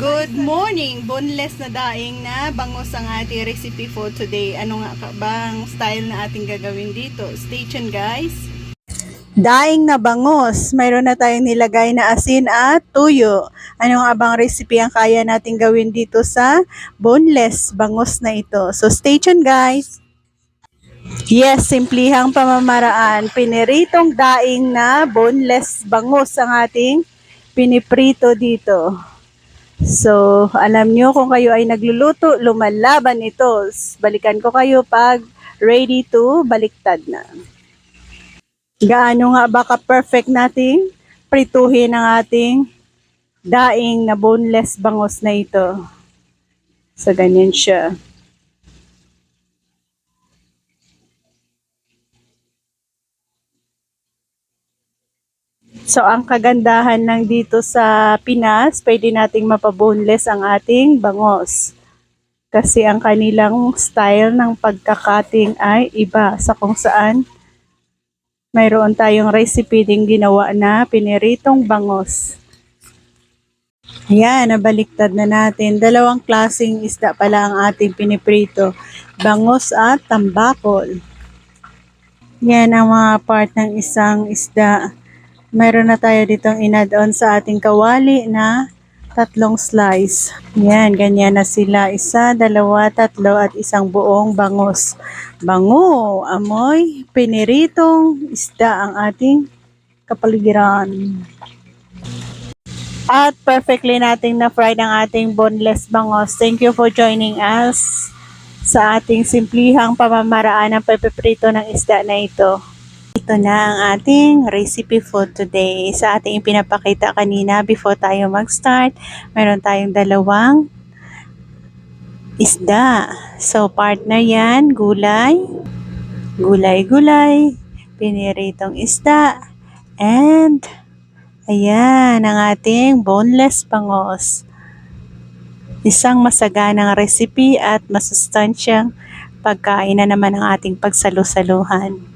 Good morning! Boneless na daing na bangos ang ating recipe for today. Ano nga bang style na ating gagawin dito? Stay tuned guys! Daing na bangos. Mayroon na tayong nilagay na asin at tuyo. Ano nga bang recipe ang kaya nating gawin dito sa boneless bangos na ito? So stay tuned guys! Yes, simplihang pamamaraan. Piniritong daing na boneless bangus ang ating piniprito dito. So, alam nyo kung kayo ay nagluluto, lumalaban ito. Balikan ko kayo pag ready to baliktad na. Gaano nga ba ka-perfect nating prituhin ang ating daing na boneless bangus na ito. So, ganyan siya. So, ang kagandahan lang dito sa Pinas, pwede nating mapaboneless ang ating bangos. Kasi ang kanilang style ng pagkakating ay iba sa kung saan mayroon tayong recipe ding ginawa na piniritong bangos. Ayan, nabaliktad na natin. Dalawang klasing isda pala ang ating piniprito. Bangos at tambakol. Yan ang mga part ng isang isda. Meron na tayo ditong in-add-on sa ating kawali na tatlong slice. Yan, ganyan na sila. Isa, dalawa, tatlo at isang buong bangos. Bango, amoy, piniritong isda ang ating kapaligiran. At perfectly nating na-fry ang ating boneless bangos. Thank you for joining us sa ating simplihang pamamaraan ng pagpiprito ng isda na ito. Ito na ang ating recipe for today. Sa ating pinapakita kanina before tayo mag-start, meron tayong dalawang isda. So, partner yan, gulay, gulay-gulay, piniritong isda, and ayan, ang ating boneless bangos. Isang masaganang recipe at masustansyang pagkain na naman ang ating pagsalusaluhan.